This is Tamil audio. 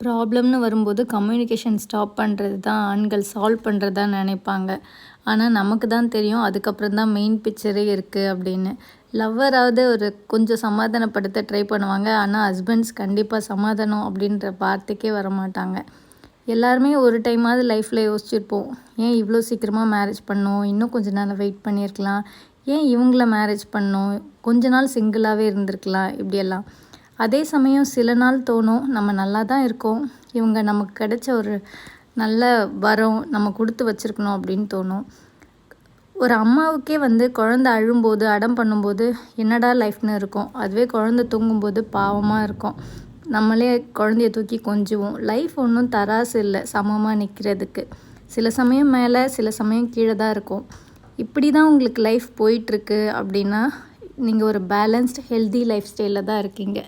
ப்ராப்ளம்னு வரும்போது கம்யூனிகேஷன் ஸ்டாப் பண்ணுறது தான் ஆண்கள் சால்வ் பண்ணுறதா நினைப்பாங்க. ஆனால் நமக்கு தான் தெரியும் அதுக்கப்புறம் தான் மெயின் பிக்சரே இருக்குது அப்படின்னு. லவ்வராவது ஒரு கொஞ்சம் சமாதானப்படுத்த ட்ரை பண்ணுவாங்க. ஆனால் ஹஸ்பண்ட்ஸ் கண்டிப்பாக சமாதானம் அப்படின்ற வார்த்தைக்கே வரமாட்டாங்க. எல்லாருமே ஒரு டைமாவது லைஃப்பில் யோசிச்சிருப்போம். ஏன் இவ்வளோ சீக்கிரமாக மேரேஜ் பண்ணோம்? இன்னும் கொஞ்ச நாள் வெயிட் பண்ணியிருக்கலாம். ஏன் இவங்கள மேரேஜ் பண்ணோம்? கொஞ்ச நாள் சிங்கிளாகவே இருந்திருக்கலாம் இப்படியெல்லாம். அதே சமயம் சில நாள் தோணும் நம்ம நல்லா தான் இருக்கோம். இவங்க நமக்கு கிடைச்ச ஒரு நல்ல வரம் நம்ம கொடுத்து வச்சுருக்கணும் அப்படின்னு தோணும். ஒரு அம்மாவுக்கே வந்து குழந்த அழும்போது அடம் பண்ணும்போது என்னடா லைஃப்னு இருக்கும். அதுவே குழந்த தூங்கும்போது பாவமாக இருக்கும். நம்மளே குழந்தைய தூக்கி கொஞ்சுவோம். லைஃப் ஒன்றும் தராசு இல்லை சமமாக நிற்கிறதுக்கு சில சமயம் மேலே சில சமயம் கீழே தான் இருக்கும். இப்படி தான் உங்களுக்கு லைஃப் போயிட்டுருக்கு அப்படின்னா நீங்கள் ஒரு பேலன்ஸ்ட் ஹெல்தி லைஃப் ஸ்டைலில் தான் இருக்கீங்க.